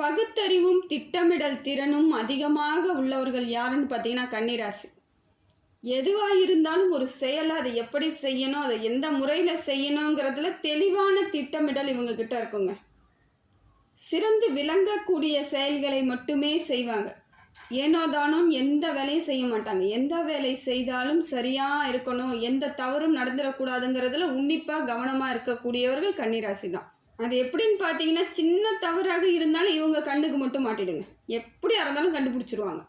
பகுத்தறிவும் திட்டமிடல் திறனும் அதிகமாக உள்ளவர்கள் யாருன்னு பார்த்தீங்கன்னா கன்னிராசி. எதுவாக இருந்தாலும் ஒரு செயலை அதை எப்படி செய்யணும் அதை எந்த முறையில் செய்யணுங்கிறதுல தெளிவான திட்டமிடல் இவங்கக்கிட்ட இருக்குங்க. சிறந்து விளங்கக்கூடிய செயல்களை மட்டுமே செய்வாங்க. ஏனோ தானும் எந்த வேலையும் செய்ய மாட்டாங்க. எந்த வேலை செய்தாலும் சரியாக இருக்கணும் எந்த தவறும் நடந்துடக்கூடாதுங்கிறதுல உன்னிப்பாக கவனமாக இருக்கக்கூடியவர்கள் கன்னிராசி தான். அது எப்படின்னு பார்த்தீங்கன்னா சின்ன தவறாக இருந்தாலும் இவங்க கண்ணுக்கு மட்டும் மாட்டிடுங்க. எப்படியா இருந்தாலும் கண்டுபிடிச்சிருவாங்க.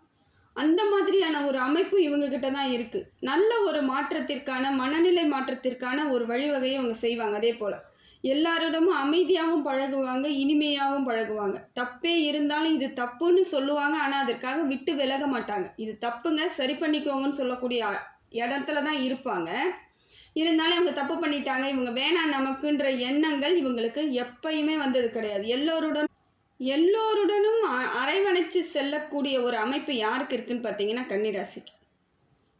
அந்த மாதிரியான ஒரு அமைப்பு இவங்க கிட்ட தான் இருக்குது நல்ல ஒரு மாற்றத்திற்கான மனநிலை மாற்றத்திற்கான ஒரு வழிவகையை இவங்க செய்வாங்க அதே போல். எல்லாரிடமும் அமைதியாகவும் பழகுவாங்க இனிமையாகவும் பழகுவாங்க. தப்பே இருந்தாலும் இது தப்புன்னு சொல்லுவாங்க ஆனால் அதற்காக விட்டு விலக மாட்டாங்க. இது தப்புங்க சரி பண்ணிக்கோங்கன்னு சொல்லக்கூடிய இடத்துல தான் இருப்பாங்க. இருந்தாலும் இவங்க தப்பு பண்ணிட்டாங்க இவங்க வேணாம் நமக்குன்ற எண்ணங்கள் இவங்களுக்கு எப்பயுமே வந்தது கிடையாது. எல்லோருடன் எல்லோருடனும் அ- செல்லக்கூடிய ஒரு அமைப்பு யாருக்கு இருக்குன்னு பார்த்தீங்கன்னா கன்னிராசிக்கு.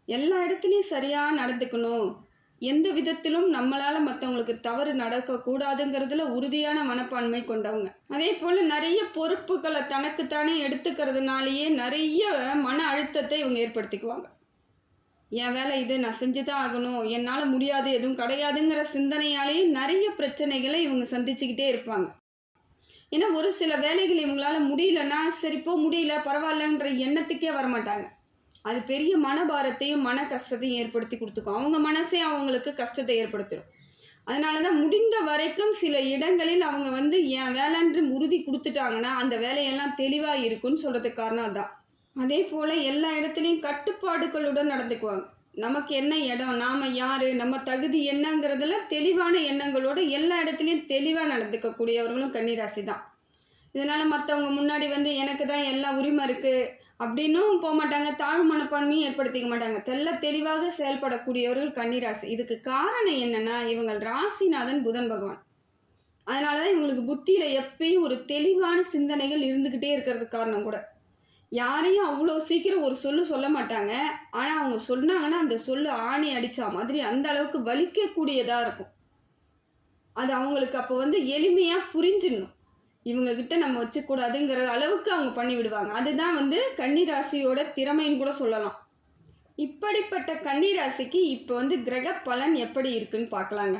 எல்லா இடத்துலையும் சரியாக நடந்துக்கணும். எந்த விதத்திலும் நம்மளால் மற்றவங்களுக்கு தவறு நடக்கக்கூடாதுங்கிறதுல உறுதியான மனப்பான்மை கொண்டவங்க. அதே போல் நிறைய பொறுப்புகளை தனக்குத்தானே எடுத்துக்கிறதுனாலேயே நிறைய மன அழுத்தத்தை இவங்க ஏற்படுத்திக்குவாங்க. என் வேலை இது நான் செஞ்சு தான் ஆகணும். என்னால் முடியாது எதுவும் கிடையாதுங்கிற சிந்தனையாலேயே நிறைய பிரச்சனைகளை இவங்க சந்திச்சுக்கிட்டே இருப்பாங்க. ஏன்னா ஒரு சில வேலைகள் இவங்களால முடியலன்னா சரிப்போ முடியல பரவாயில்லன்ற எண்ணத்துக்கே வரமாட்டாங்க. அது பெரிய மனபாரத்தையும் மன கஷ்டத்தையும் ஏற்படுத்தி கொடுத்துக்கும். அவங்க மனசே அவங்களுக்கு கஷ்டத்தை ஏற்படுத்திடும். அதனால தான் முடிந்த வரைக்கும் சில இடங்களில் அவங்க வந்து என் வேலைன்ற உறுதி கொடுத்துட்டாங்கன்னா அந்த வேலையெல்லாம் தெளிவாக இருக்குன்னு சொல்கிறதுக்கு காரணம் அதான். அதே போல் எல்லா இடத்துலையும் கட்டுப்பாடுகளுடன் நடந்துக்குவாங்க. நமக்கு என்ன இடம் நாம் யார் நம்ம தகுதி என்னங்கிறதுல தெளிவான எண்ணங்களோடு எல்லா இடத்துலையும் தெளிவாக நடந்துக்கக்கூடியவர்களும் கன்னிராசி தான். இதனால் மற்றவங்க முன்னாடி வந்து எனக்கு தான் எல்லா உரிமை இருக்குது அப்படின்னும் போக மாட்டாங்க தாழ் மனப்பான்மையும் ஏற்படுத்திக்க மாட்டாங்க. தெல்ல தெளிவாக செயல்படக்கூடியவர்கள் கன்னிராசி. இதுக்கு காரணம் என்னென்னா இவங்கள் ராசிநாதன் புதன் பகவான். அதனால தான் இவங்களுக்கு புத்தியில் எப்பயும் ஒரு தெளிவான சிந்தனைகள் இருந்துக்கிட்டே இருக்கிறதுக்கு காரணம் கூட. யாரையும் அவ்வளோ சீக்கிரம் ஒரு சொல்லு சொல்ல மாட்டாங்க. ஆனால் அவங்க சொன்னாங்கன்னா அந்த சொல்லு ஆணி அடித்தா மாதிரி அந்த அளவுக்கு வலிக்கக்கூடியதாக இருக்கும். அது அவங்களுக்கு அப்போ வந்து எளிமையாக புரிஞ்சிடணும். இவங்கக்கிட்ட நம்ம வச்சுக்கூடாதுங்கிற அளவுக்கு அவங்க பண்ணி விடுவாங்க. அதுதான் வந்து கன்னிராசியோட திறமைன்னு கூட சொல்லலாம். இப்படிப்பட்ட கன்னிராசிக்கு இப்போ வந்து கிரக பலன் எப்படி இருக்குன்னு பார்க்கலாங்க.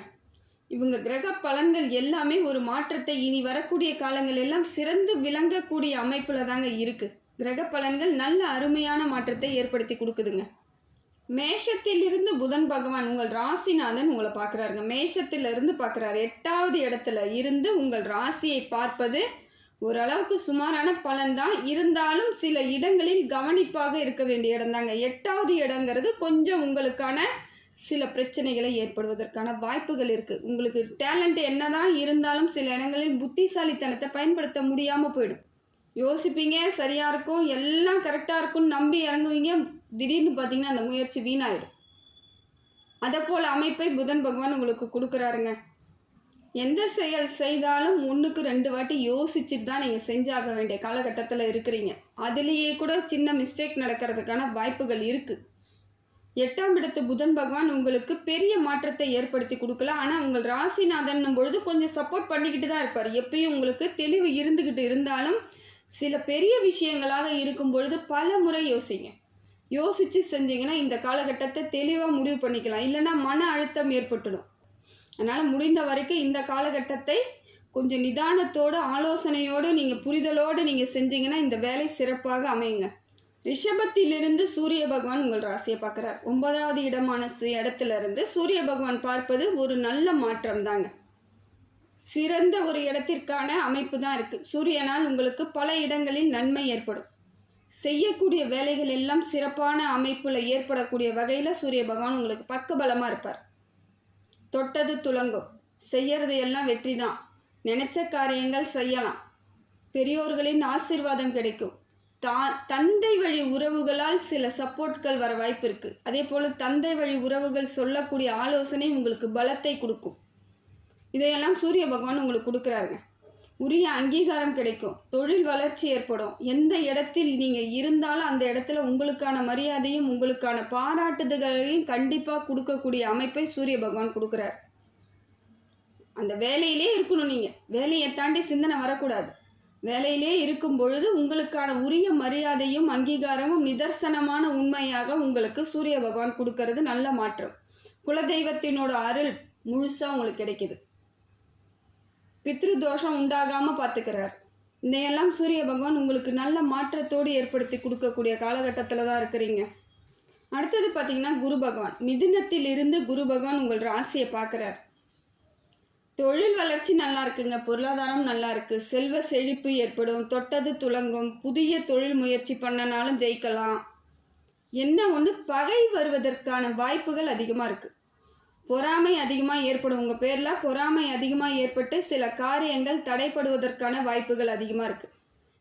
இவங்க கிரக பலன்கள் எல்லாமே ஒரு மாற்றத்தை இனி வரக்கூடிய காலங்கள் எல்லாம் சிறந்து விளங்கக்கூடிய அமைப்பில் தாங்க இருக்குது கிரக பலன்கள் நல்ல அருமையான மாற்றத்தை ஏற்படுத்தி கொடுக்குதுங்க. மேஷத்திலிருந்து புதன் பகவான் உங்கள் ராசிநாதன் உங்களை பார்க்குறாருங்க. மேஷத்திலிருந்து பார்க்குறாரு. எட்டாவது இடத்துல இருந்து உங்கள் ராசியை பார்ப்பது ஓரளவுக்கு சுமாரான பலன் தான். இருந்தாலும் சில இடங்களில் கவனிப்பாக இருக்க வேண்டிய இடம்தாங்க எட்டாவது இடங்கிறது கொஞ்சம் உங்களுக்கான சில பிரச்சனைகளை ஏற்படுவதற்கான வாய்ப்புகள் இருக்குது உங்களுக்கு டேலண்ட் என்ன தான் இருந்தாலும் சில இடங்களில் புத்திசாலித்தனத்தை பயன்படுத்த முடியாமல் போயிடும். யோசிப்பீங்க சரியாக இருக்கும் எல்லாம் கரெக்டாக இருக்கும்னு நம்பி இறங்குவீங்க. திடீர்னு பார்த்தீங்கன்னா அந்த முயற்சி வீணாயிடும். அதை போல் அமைப்பை புதன் பகவான் உங்களுக்கு கொடுக்குறாருங்க. எந்த செயல் செய்தாலும் ஒன்றுக்கு ரெண்டு வாட்டி யோசிச்சுட்டு தான் நீங்கள் செஞ்சாக வேண்டிய காலகட்டத்தில் இருக்கிறீங்க. அதுலேயே கூட சின்ன மிஸ்டேக் நடக்கிறதுக்கான வாய்ப்புகள் இருக்குது எட்டாம் இடத்து புதன் பகவான் உங்களுக்கு பெரிய மாற்றத்தை ஏற்படுத்தி கொடுக்கல. ஆனால் உங்கள் ராசிநாதன் பொழுது கொஞ்சம் சப்போர்ட் பண்ணிக்கிட்டு தான் இருப்பார். எப்பயும் உங்களுக்கு தெளிவு இருந்துக்கிட்டு இருந்தாலும் சில பெரிய விஷயங்களாக இருக்கும் பொழுது பல முறை யோசிங்க. யோசித்து செஞ்சீங்கன்னா இந்த காலகட்டத்தை தெளிவாக முடிவு பண்ணிக்கலாம். இல்லைன்னா மன அழுத்தம் ஏற்பட்டுடும். அதனால் முடிந்த வரைக்கும் இந்த காலகட்டத்தை கொஞ்சம் நிதானத்தோடு ஆலோசனையோடு நீங்கள் புரிதலோடு நீங்கள் செஞ்சீங்கன்னா இந்த வேலை சிறப்பாக அமையுங்க. ரிஷபத்திலிருந்து சூரிய பகவான் உங்கள் ராசியை பார்க்குறார். ஒன்பதாவது இடமான சு- இடத்துல இருந்து சூரிய பகவான் பார்ப்பது ஒரு நல்ல மாற்றம் தாங்க சிறந்த ஒரு இடத்திற்கான அமைப்பு தான் இருக்குது சூரியனால் உங்களுக்கு பல இடங்களில் நன்மை ஏற்படும். செய்யக்கூடிய வேலைகள் எல்லாம் சிறப்பான அமைப்பில் ஏற்படக்கூடிய வகையில் சூரிய பகவான் உங்களுக்கு பக்கபலமாக இருப்பார். தொட்டது துலங்கும். செய்யறது எல்லாம் வெற்றி தான். நினச்ச காரியங்கள் செய்யலாம். பெரியோர்களின் ஆசீர்வாதம் கிடைக்கும். தா தந்தை வழி உறவுகளால் சில சப்போர்ட்கள் வர வாய்ப்பு இருக்குது அதே போல் தந்தை வழி உறவுகள் சொல்லக்கூடிய ஆலோசனை உங்களுக்கு பலத்தை கொடுக்கும். இதையெல்லாம் சூரிய பகவான் உங்களுக்கு கொடுக்குறாருங்க. உரிய அங்கீகாரம் கிடைக்கும். தொழில் வளர்ச்சி ஏற்படும். எந்த இடத்தில் நீங்கள் இருந்தாலும் அந்த இடத்துல உங்களுக்கான மரியாதையும் உங்களுக்கான பாராட்டுதல்களையும் கண்டிப்பாக கொடுக்கக்கூடிய அமைப்பை சூரிய பகவான் கொடுக்குறார். அந்த வேலையிலே இருக்கணும் நீங்கள் வேலையை தாண்டி சிந்தனை வரக்கூடாது. வேலையிலே இருக்கும் பொழுது உங்களுக்கான உரிய மரியாதையும் அங்கீகாரமும் நிதர்சனமான உண்மையாக உங்களுக்கு சூரிய பகவான் கொடுக்கறது நல்ல மாற்றம். குலதெய்வத்தினோட அருள் முழுசாக உங்களுக்கு கிடைக்கிது. பித்ரு தோஷம் உண்டாகாமல் பார்த்துக்கிறார். இதையெல்லாம் சூரிய பகவான் உங்களுக்கு நல்ல மாற்றத்தோடு ஏற்படுத்தி கொடுக்கக்கூடிய காலகட்டத்தில் தான் இருக்கிறீங்க. அடுத்தது பார்த்தீங்கன்னா குரு பகவான். மிதுனத்தில் இருந்து குரு பகவான் உங்கள் ராசியை பார்க்குறார். தொழில் வளர்ச்சி நல்லா இருக்குங்க. பொருளாதாரம் நல்லா இருக்குது செல்வ செழிப்பு ஏற்படும். தொட்டது துலங்கும் புதிய தொழில் முயற்சி பண்ணனாலும் ஜெயிக்கலாம். என்ன ஒன்று பகை வருவதற்கான வாய்ப்புகள் அதிகமாக இருக்குது பொறாமை அதிகமாக ஏற்படும். உங்கள் பேரில் பொறாமை அதிகமாக ஏற்பட்டு சில காரியங்கள் தடைப்படுவதற்கான வாய்ப்புகள் அதிகமாக இருக்குது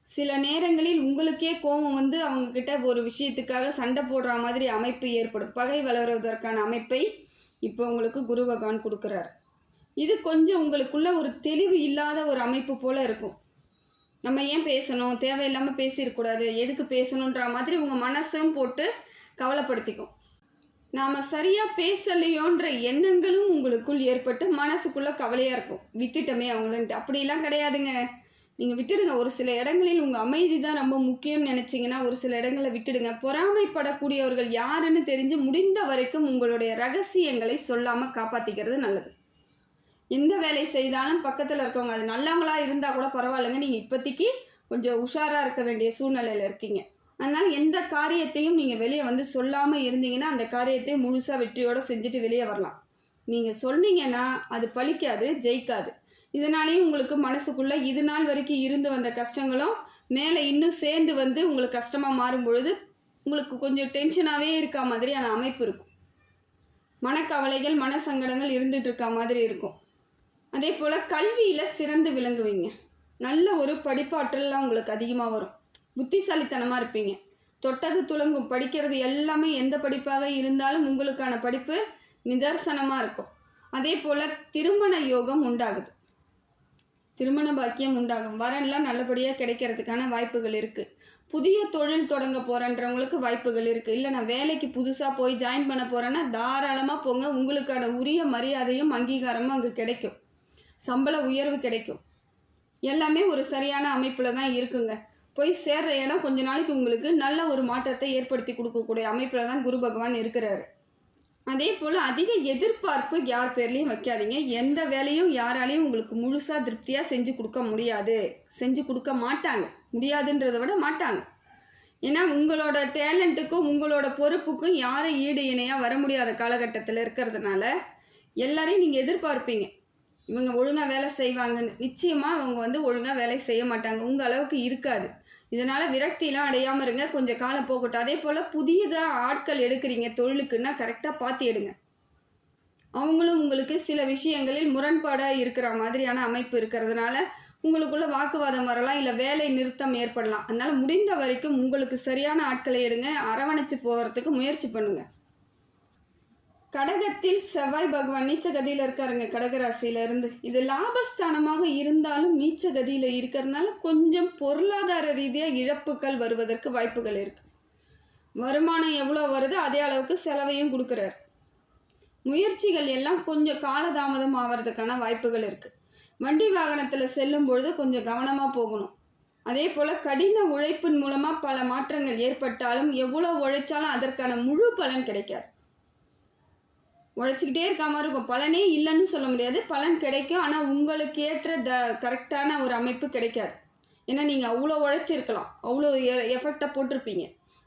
சில நேரங்களில் உங்களுக்கே கோபம் வந்து அவங்கக்கிட்ட ஒரு விஷயத்துக்காக சண்டை போடுற மாதிரி அமைப்பு ஏற்படும். பகை வளர்வதற்கான அமைப்பை இப்போ உங்களுக்கு குரு பகவான் கொடுக்குறார். இது கொஞ்சம் உங்களுக்குள்ள ஒரு தெளிவு இல்லாத ஒரு அமைப்பு போல் இருக்கும். நம்ம ஏன் பேசணும்? தேவையில்லாமல் பேசிடக்கூடாது எதுக்கு பேசணுன்ற மாதிரி உங்கள் மனசும் போட்டு கவலைப்படுத்திக்கும். நாம் சரியாக பேசலையோன்ற எண்ணங்களும் உங்களுக்குள் ஏற்பட்டு மனசுக்குள்ளே கவலையாக இருக்கும். விட்டுட்டோமே அவங்களன்ட்டு. அப்படிலாம் கிடையாதுங்க. நீங்கள் விட்டுடுங்க. ஒரு சில இடங்களில் உங்கள் அமைதி தான் ரொம்ப முக்கியம்னு நினச்சிங்கன்னா ஒரு சில இடங்களை விட்டுடுங்க. பொறாமைப்படக்கூடியவர்கள் யாருன்னு தெரிஞ்சு முடிந்த வரைக்கும் உங்களுடைய ரகசியங்களை சொல்லாமல் காப்பாற்றிக்கிறது நல்லது. எந்த வேலை செய்தாலும் பக்கத்தில் இருக்கவங்க அது நல்லவங்களாக இருந்தால் கூட பரவாயில்லைங்க. நீங்கள் இப்போதைக்கு கொஞ்சம் உஷாராக இருக்க வேண்டிய சூழ்நிலையில் இருக்கீங்க. அதனால் எந்த காரியத்தையும் நீங்கள் வெளியே வந்து சொல்லாமல் இருந்தீங்கன்னா அந்த காரியத்தை முழுசாக வெற்றியோடு செஞ்சுட்டு வெளியே வரலாம். நீங்கள் சொன்னீங்கன்னா அது பலிக்காது ஜெயிக்காது. இதனாலேயும் உங்களுக்கு மனசுக்குள்ளே இது நாள் வரைக்கும் இருந்து வந்த கஷ்டங்களும் மேலே இன்னும் சேர்ந்து வந்து உங்களுக்கு கஷ்டமாக மாறும் பொழுது உங்களுக்கு கொஞ்சம் டென்ஷனாகவே இருக்க மாதிரியான அமைப்பு இருக்கும். மனக்கவலைகள் மனசங்கடங்கள் இருந்துகிட்டு இருக்க மாதிரி இருக்கும். அதே போல் கல்வியில் சிறந்து விளங்குவீங்க. நல்ல ஒரு படிப்பாற்றல்லாம் உங்களுக்கு அதிகமாக வரும். புத்திசாலித்தனமாக இருப்பீங்க. தொட்டது துளங்கும் படிக்கிறது எல்லாமே எந்த படிப்பாக இருந்தாலும் உங்களுக்கான படிப்பு நிதர்சனமாக இருக்கும். அதே போல் திருமண யோகம் உண்டாகுது. திருமண பாக்கியம் உண்டாகும். வரன்லாம் நல்லபடியாக கிடைக்கிறதுக்கான வாய்ப்புகள் இருக்குது புதிய தொழில் தொடங்க போகிறன்றவங்களுக்கு வாய்ப்புகள் இருக்குது இல்லை நான் வேலைக்கு புதுசாக போய் ஜாயின் பண்ண போகிறேன்னா தாராளமாக போங்க. உங்களுக்கான உரிய மரியாதையும் அங்கீகாரமும் அங்கே கிடைக்கும். சம்பள உயர்வு கிடைக்கும். எல்லாமே ஒரு சரியான அமைப்பில் தான் இருக்குங்க. போய் சேர்ற இடம் கொஞ்ச நாளைக்கு உங்களுக்கு நல்ல ஒரு மாற்றத்தை ஏற்படுத்தி கொடுக்கக்கூடிய அமைப்பில் தான் குரு பகவான் இருக்கிறாரு. அதே போல் அதிக எதிர்பார்ப்பு யார் பேர்லேயும் வைக்காதீங்க. எந்த வேலையும் யாராலையும் உங்களுக்கு முழுசாக திருப்தியாக செஞ்சு கொடுக்க முடியாது. செஞ்சு கொடுக்க மாட்டாங்க. முடியாதுன்றதை விட மாட்டாங்க. ஏன்னா உங்களோட டேலண்ட்டுக்கும் உங்களோட பொறுப்புக்கும் யாரும் ஈடு இணையாக வர முடியாத காலகட்டத்தில் இருக்கிறதுனால எல்லாரையும் நீங்கள் எதிர்பார்ப்பீங்க. இவங்க ஒழுங்காக வேலை செய்வாங்கன்னு. நிச்சயமாக அவங்க வந்து ஒழுங்காக வேலை செய்ய மாட்டாங்க. உங்கள் அளவுக்கு இருக்காது. இதனால் விரக்தியெலாம் அடையாமல் இருங்க. கொஞ்சம் காலம் போகட்டும். அதே போல் புதியதாக ஆட்கள் எடுக்கிறீங்க தொழிலுக்குன்னா கரெக்டாக பார்த்து எடுங்க. அவங்களும் உங்களுக்கு சில விஷயங்களில் முரண்பாடாக இருக்கிற மாதிரியான அமைப்பு இருக்கிறதுனால உங்களுக்குள்ள வாக்குவாதம் வரலாம் இல்லை வேலை நிறுத்தம் ஏற்படலாம். அதனால் முடிந்த வரைக்கும் உங்களுக்கு சரியான ஆட்களை எடுங்க. அரவணைச்சு போகிறதுக்கு முயற்சி பண்ணுங்கள் கடகத்தில் செவ்வாய் பகவான் நீச்சகதியில் இருக்காருங்க கடகராசியில இருந்து இது லாபஸ்தானமாக இருந்தாலும் நீச்சகதியில் இருக்கிறதுனால கொஞ்சம் பொருளாதார ரீதியாக இழப்புகள் வருவதற்கு வாய்ப்புகள் இருக்கு. வருமானம் எவ்வளோ வருதோ அதே அளவுக்கு செலவையும் கொடுக்குறாரு. முயற்சிகள் எல்லாம் கொஞ்சம் காலதாமதம் ஆகிறதுக்கான வாய்ப்புகள் இருக்குது வண்டி வாகனத்தில் செல்லும் பொழுது கொஞ்சம் கவனமாக போகணும். அதே போல் கடின உழைப்பின் மூலமாக பல மாற்றங்கள் ஏற்பட்டாலும் எவ்வளோ உழைச்சாலும் அதற்கான முழு பலன் கிடைக்காது. உழைச்சிக்கிட்டே இருக்க மாதிரி இருக்கும். பலனே இல்லைன்னு சொல்ல முடியாது. பலன் கிடைக்கும். ஆனால் உங்களுக்கு ஏற்ற த கரெக்டான ஒரு அமைப்பு கிடைக்காது. ஏன்னா நீங்கள் அவ்வளோ உழைச்சிருக்கலாம். அவ்வளோ எ எஃபெக்டாக போட்டிருப்பீங்க.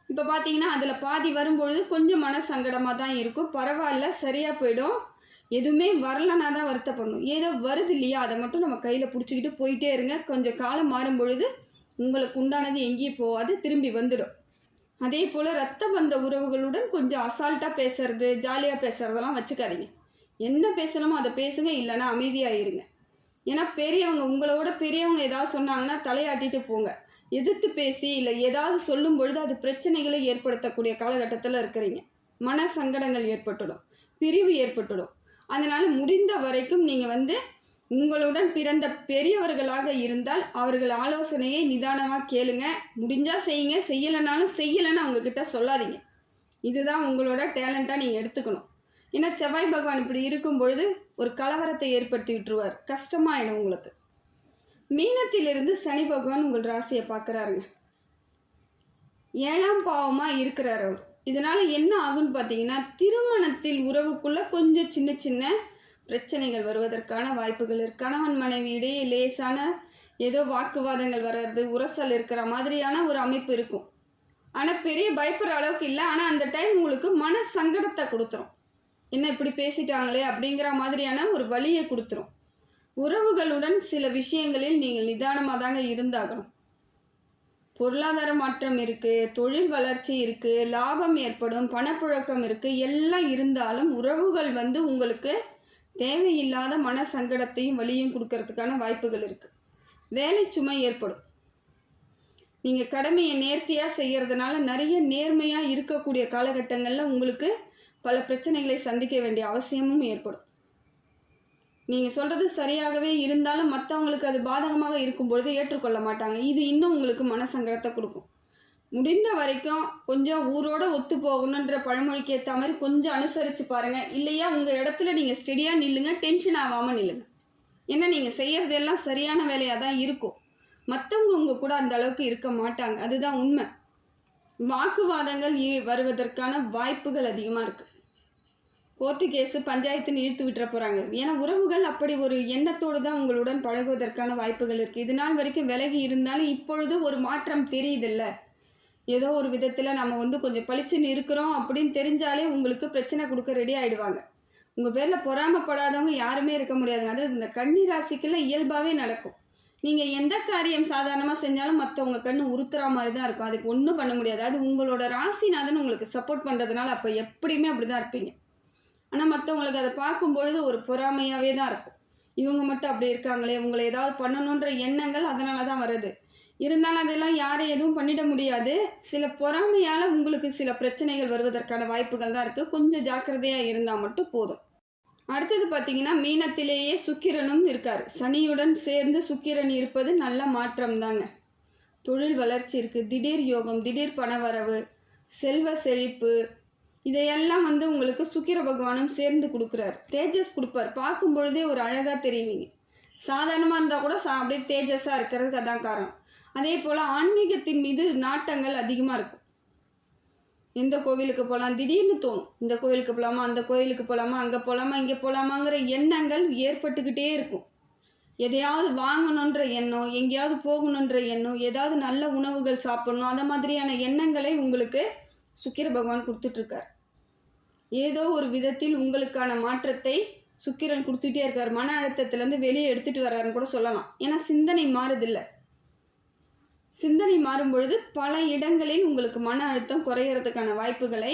இப்போ பார்த்தீங்கன்னா அதில் பாதி வரும்பொழுது கொஞ்சம் மன சங்கடமாக தான் இருக்கும். பரவாயில்ல சரியாக போயிடும். எதுவுமே வரலனா தான் வருத்தப்படணும். ஏதோ வருது இல்லையா? அதை மட்டும் நம்ம கையில் பிடிச்சிக்கிட்டு போயிட்டே இருங்க. கொஞ்சம் காலம் மாறும் பொழுது உங்களுக்கு உண்டானது எங்கேயும் போகாது. திரும்பி வந்துடும். அதே போல் ரத்த பந்த உறவுகளுடன் கொஞ்சம் அசால்ட்டாக பேசுறது ஜாலியாக பேசுகிறதெல்லாம் வச்சுக்காதீங்க. என்ன பேசணுமோ அதை பேசுங்க இல்லைன்னா அமைதியாக இருங்க ஏன்னா பெரியவங்க உங்களோட பெரியவங்க ஏதாவது சொன்னாங்கன்னா தலையாட்டிட்டு போங்க. எதிர்த்து பேசி இல்லை ஏதாவது சொல்லும் பொழுது அது பிரச்சனைகளை ஏற்படுத்தக்கூடிய காலகட்டத்தில் இருக்கிறீங்க. மன சங்கடங்கள் ஏற்பட்டுடும் பிரிவு ஏற்பட்டுடும். அதனால் முடிந்த வரைக்கும் நீங்கள் வந்து உங்களுடன் பிறந்த பெரியவர்களாக இருந்தால் அவர்கள் ஆலோசனையை நிதானமாக கேளுங்க. முடிஞ்சால் செய்யுங்க. செய்யலைனாலும் செய்யலைன்னு அவங்கக்கிட்ட சொல்லாதீங்க. இதுதான் உங்களோட டேலண்ட்டாக நீங்கள் எடுத்துக்கணும். ஏன்னா செவ்வாய் பகவான் இப்படி இருக்கும் பொழுது ஒரு கலவரத்தை ஏற்படுத்தி விட்டுருவார் கஷ்டமாயிடும் உங்களுக்கு. மீனத்திலிருந்து சனி பகவான் உங்கள் ராசியை பார்க்குறாருங்க. ஏழாம் பாவமாக இருக்கிறார் அவர். இதனால் என்ன ஆகும்னு பார்த்தீங்கன்னா திருமணத்தில் உறவுக்குள்ளே கொஞ்சம் சின்ன சின்ன பிரச்சனைகள் வருவதற்கான வாய்ப்புகள் இருக்குது கணவன் மனைவி இடையே லேசான ஏதோ வாக்குவாதங்கள் வர்றது உரசல் இருக்கிற மாதிரியான ஒரு அமைப்பு இருக்கும். ஆனால் பெரிய பயப்படுற அளவுக்கு இல்லை. ஆனால் அந்த டைம் உங்களுக்கு மன சங்கடத்தை கொடுத்துரும். என்ன இப்படி பேசிட்டாங்களே அப்படிங்கிற மாதிரியான ஒரு வழியை கொடுத்துரும். உறவுகளுடன் சில விஷயங்களில் நீங்கள் நிதானமாக தாங்க இருந்தாகணும். பொருளாதார மாற்றம் இருக்குது தொழில் வளர்ச்சி இருக்குது லாபம் ஏற்படும் பணப்புழக்கம் இருக்குது எல்லாம் இருந்தாலும் உறவுகள் வந்து உங்களுக்கு தேவையில்லாத மன சங்கடத்தையும் வலியும் கொடுக்கறதுக்கான வாய்ப்புகள் இருக்குது வேலை சுமை ஏற்படும். நீங்கள் கடமையை நேர்த்தியாக செய்கிறதுனால நிறைய நேர்மையாக இருக்கக்கூடிய காலகட்டங்களில் உங்களுக்கு பல பிரச்சனைகளை சந்திக்க வேண்டிய அவசியமும் ஏற்படும். நீங்கள் சொல்கிறது சரியாகவே இருந்தாலும் மற்றவங்களுக்கு அது பாதகமாக இருக்கும் பொழுது ஏற்றுக்கொள்ள மாட்டாங்க. இது இன்னும் உங்களுக்கு மனசங்கடத்தை கொடுக்கும். முடிந்த வரைக்கும் கொஞ்சம் ஊரோட ஒத்து போகணுன்ற பழமொழிக்கு ஏற்ற மாதிரி கொஞ்சம் அனுசரித்து பாருங்கள் இல்லையா உங்கள் இடத்துல நீங்கள் ஸ்டெடியாக நில்லுங்க டென்ஷன் ஆகாமல் நில்லுங்க. ஏன்னா நீங்கள் செய்கிறதெல்லாம் சரியான வேலையாக தான் இருக்கும். மற்றவங்க உங்கள் கூட அந்த அளவுக்கு இருக்க மாட்டாங்க. அதுதான் உண்மை. வாக்குவாதங்கள் வருவதற்கான வாய்ப்புகள் அதிகமாக இருக்குது கோர்ட்டு கேஸு பஞ்சாயத்துன்னு இழுத்து விட்டுற போகிறாங்க ஏன்னா உறவுகள் அப்படி ஒரு எண்ணத்தோடு தான் உங்களுடன் பழகுவதற்கான வாய்ப்புகள் இருக்குது இது நாள் வரைக்கும் விலகி இருந்தாலும் இப்பொழுது ஒரு மாற்றம் தெரியுதில்ல. ஏதோ ஒரு விதத்தில் நம்ம வந்து கொஞ்சம் பளிச்சுன்னு இருக்கிறோம் அப்படின்னு தெரிஞ்சாலே உங்களுக்கு பிரச்சனை கொடுக்க ரெடி ஆகிடுவாங்க உங்கள் பேரில் பொறாமப்படாதவங்க யாருமே இருக்க முடியாதுங்க அது இந்த கன்னி ராசிக்கெல்லாம் இயல்பாகவே நடக்கும். நீங்கள் எந்த காரியம் சாதாரணமாக செஞ்சாலும் மற்றவங்க கண்ணு உறுத்துற மாதிரி தான் இருக்கும். அதுக்கு ஒன்றும் பண்ண முடியாது. அது உங்களோட ராசிநாதன் உங்களுக்கு சப்போர்ட் பண்ணுறதுனால அப்போ எப்படியுமே அப்படி தான் இருப்பீங்க. ஆனால் மற்றவங்களுக்கு அதை பார்க்கும் பொழுது ஒரு பொறாமையாகவே தான் இருக்கும். இவங்க மட்டும் அப்படி இருக்காங்களே உங்களை ஏதாவது பண்ணணுன்ற எண்ணங்கள் அதனால தான் வருது. இருந்தாலும் அதெல்லாம் யாரை எதுவும் பண்ணிட முடியாது. சில பொறாமையால் உங்களுக்கு சில பிரச்சனைகள் வருவதற்கான வாய்ப்புகள் தான் இருக்குது கொஞ்சம் ஜாக்கிரதையாக இருந்தால் மட்டும் போதும். அடுத்தது பார்த்தீங்கன்னா மீனத்திலேயே சுக்கிரனும் இருக்கார். சனியுடன் சேர்ந்து சுக்கிரன் இருப்பது நல்ல மாற்றம் தாங்க. தொழில் வளர்ச்சி இருக்குது திடீர் யோகம் திடீர் பணவரவு செல்வ செழிப்பு இதையெல்லாம் வந்து உங்களுக்கு சுக்கிர பகவானும் சேர்ந்து கொடுக்குறாரு. தேஜஸ் கொடுப்பார். பார்க்கும் பொழுதே ஒரு அழகாக தெரியுவீங்க சாதாரணமாக இருந்தால் கூட சா அப்படியே தேஜஸாக இருக்கிறதுக்கு அதான் காரணம். அதே போல் ஆன்மீகத்தின் மீது நாட்டங்கள் அதிகமாக இருக்கும். எந்த கோவிலுக்கு போகலாம் திடீர்னு தோணும். இந்த கோவிலுக்கு போகலாமா அந்த கோவிலுக்கு போகலாமா அங்கே போகலாமா இங்கே போகலாமாங்கிற எண்ணங்கள் ஏற்பட்டுக்கிட்டே இருக்கும். எதையாவது வாங்கணுன்ற எண்ணம் எங்கேயாவது போகணுன்ற எண்ணம் ஏதாவது நல்ல உணவுகள் சாப்பிடணும் அந்த மாதிரியான எண்ணங்களை உங்களுக்கு சுக்கிர பகவான் கொடுத்துட்ருக்கார். ஏதோ ஒரு விதத்தில் உங்களுக்கான மாற்றத்தை சுக்கிரன் கொடுத்துட்டே இருக்கார். மன அழுத்தத்துலேருந்து வெளியே எடுத்துகிட்டு வர்றாருன்னு கூட சொல்லலாம். ஏன்னா சிந்தனை மாறுதில்லை. சிந்தனை மாறும் பொழுது பல இடங்களில் உங்களுக்கு மன அழுத்தம் குறையறதுக்கான வாய்ப்புகளை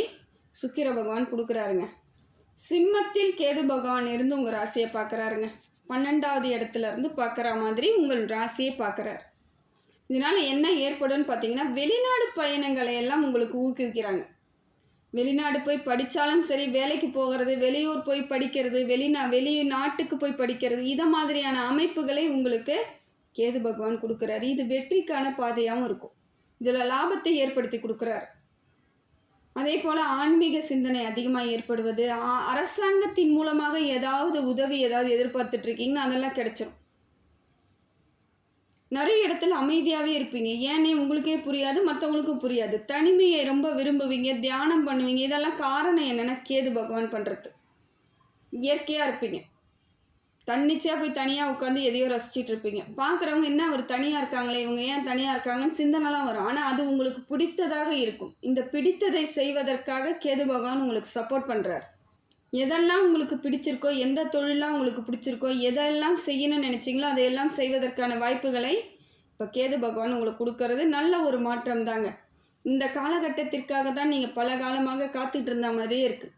சுக்கிர பகவான் கொடுக்குறாருங்க. சிம்மத்தில் கேது பகவான் இருந்து உங்கள் ராசியை பார்க்குறாருங்க. பன்னெண்டாவது இடத்துல இருந்து பார்க்குற மாதிரி உங்கள் ராசியை பார்க்குறாரு. இதனால் என்ன ஏற்படும்னு பார்த்தீங்கன்னா வெளிநாடு பயணங்களை எல்லாம் உங்களுக்கு ஊக்குவிக்கிறாங்க. வெளிநாடு போய் படித்தாலும் சரி வேலைக்கு போகிறது வெளியூர் போய் படிக்கிறது வெளிநா வெளி நாட்டுக்கு போய் படிக்கிறது இதை மாதிரியான அமைப்புகளை உங்களுக்கு கேது பகவான் கொடுக்குறாரு. இது வெற்றிக்கான பாதையாகவும் இருக்கும். இதில் லாபத்தை ஏற்படுத்தி கொடுக்குறாரு. அதே போல் ஆன்மீக சிந்தனை அதிகமாக ஏற்படுவது அரசாங்கத்தின் மூலமாக ஏதாவது உதவி ஏதாவது எதிர்பார்த்துட்டு இருக்கீங்கன்னா அதெல்லாம் கிடைச்சிடும் நிறைய இடத்துல அமைதியாகவே இருப்பீங்க. ஏன்னே உங்களுக்கே புரியாது மற்றவங்களுக்கும் புரியாது. தனிமையை ரொம்ப விரும்புவீங்க தியானம் பண்ணுவீங்க. இதெல்லாம் காரணம் என்னென்னா கேது பகவான் பண்ணுறது இயற்கையாக இருப்பீங்க. தன்னிச்சையாக போய் தனியாக உட்காந்து எதையோ ரசிச்சிட்டு இருப்பீங்க. பார்க்குறவங்க என்ன அவர் தனியாக இருக்காங்களே இவங்க ஏன் தனியாக இருக்காங்கன்னு சிந்தனைலாம் வரும். ஆனால் அது உங்களுக்கு பிடித்ததாக இருக்கும். இந்த பிடித்ததை செய்வதற்காக கேது பகவான் உங்களுக்கு சப்போர்ட் பண்ணுறார் எதெல்லாம் உங்களுக்கு பிடிச்சிருக்கோ எந்த தொழிலாம் உங்களுக்கு பிடிச்சிருக்கோ எதெல்லாம் செய்யணும்னு நினச்சிங்களோ அதையெல்லாம் செய்வதற்கான வாய்ப்புகளை இப்போ கேது பகவான் உங்களுக்கு கொடுக்கறது நல்ல ஒரு மாற்றம் தாங்க இந்த காலகட்டத்திற்காக தான் நீங்கள் பல காலமாக காத்துட்டு இருந்த மாதிரியே இருக்குது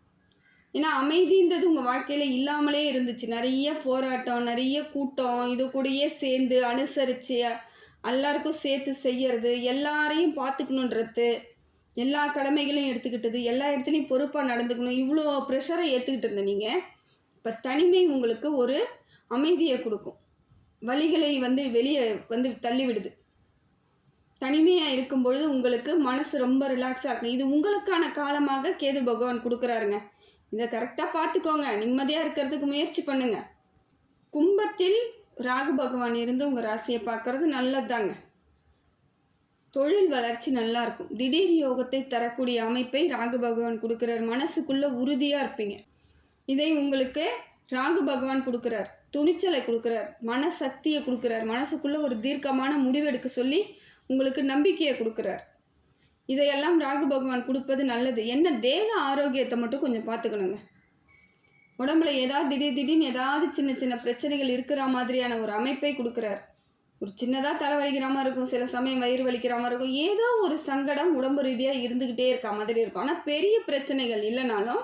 ஏன்னா அமைதின்றது உங்கள் வாழ்க்கையில் இல்லாமலே இருந்துச்சு. நிறைய போராட்டம் நிறைய கூட்டம் இது கூடயே சேர்ந்து அனுசரித்து எல்லாருக்கும் சேர்த்து செய்யறது எல்லாரையும் பார்த்துக்கணுன்றது எல்லா கடமைகளையும் எடுத்துக்கிட்டது எல்லா இடத்துலையும் பொறுப்பாக நடந்துக்கணும். இவ்வளோ ப்ரெஷரை ஏற்றுக்கிட்டு இருந்த நீங்கள் இப்போ தனிமை உங்களுக்கு ஒரு அமைதியை கொடுக்கும். வழிகளை வந்து வெளியே வந்து தள்ளி விடுது தனிமையாக இருக்கும் பொழுது உங்களுக்கு மனசு ரொம்ப ரிலாக்ஸாக இருக்கும். இது உங்களுக்கான காலமாக கேது பகவான் கொடுக்குறாருங்க. இதை கரெக்டாக பார்த்துக்கோங்க. நிம்மதியாக இருக்கிறதுக்கு முயற்சி பண்ணுங்க. கும்பத்தில் ராகு பகவான் இருந்து உங்கள் ராசியை நல்லது நல்லதுதாங்க. தொழில் வளர்ச்சி நல்லா இருக்கும். திடீர் யோகத்தை தரக்கூடிய அமைப்பை ராகு பகவான் கொடுக்குறார். மனசுக்குள்ளே உறுதியாக இருப்பீங்க. இதை உங்களுக்கு ராகு பகவான் கொடுக்குறார். துணிச்சலை கொடுக்குறார். மனசக்தியை கொடுக்குறார். மனசுக்குள்ளே ஒரு தீர்க்கமான முடிவெடுக்க சொல்லி உங்களுக்கு நம்பிக்கையை கொடுக்குறார். இதையெல்லாம் ராகு பகவான் கொடுப்பது நல்லது. என்ன தேக ஆரோக்கியத்தை மட்டும் கொஞ்சம் பார்த்துக்கணுங்க. உடம்புல ஏதாவது திடீர் திடீர்னு ஏதாவது சின்ன சின்ன பிரச்சனைகள் இருக்கிற மாதிரியான ஒரு அமைப்பை கொடுக்குறார். ஒரு சின்னதாக தலைவலிக்கிற மாதிரி இருக்கும் சில சமயம் வயிறு வலிக்கிற மாதிரி இருக்கும். ஏதோ ஒரு சங்கடம் உடம்பு ரீதியாக இருந்துக்கிட்டே இருக்க மாதிரி இருக்கும். ஆனால் பெரிய பிரச்சனைகள் இல்லைனாலும்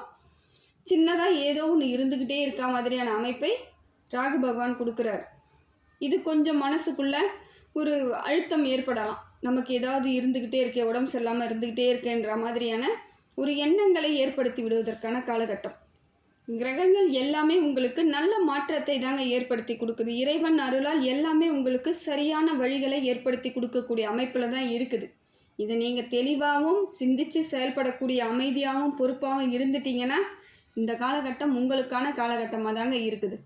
சின்னதாக ஏதோ ஒன்று இருந்துக்கிட்டே இருக்க மாதிரியான அமைப்பை ராகு பகவான் கொடுக்குறார். இது கொஞ்சம் மனசுக்குள்ள ஒரு அழுத்தம் ஏற்படலாம். நமக்கு ஏதாவது இருந்துக்கிட்டே இருக்கே உடம்பு சரியில்லாமல் இருந்துக்கிட்டே இருக்கேன்ற மாதிரியான ஒரு எண்ணங்களை ஏற்படுத்தி விடுவதற்கான காலகட்டம். கிரகங்கள் எல்லாமே உங்களுக்கு நல்ல மாற்றத்தை தாங்க ஏற்படுத்தி கொடுக்குது. இறைவன் அருளால் எல்லாமே உங்களுக்கு சரியான வழிகளை ஏற்படுத்தி கொடுக்கக்கூடிய அமைப்பில் தான் இருக்குது. இதை நீங்கள் தெளிவாகவும் சிந்திச்சு செயல்படக்கூடிய அமைதியாகவும் பொறுப்பாகவும் இருந்துட்டீங்கன்னா இந்த காலகட்டம் உங்களுக்கான காலகட்டமாக தாங்க இருக்குது.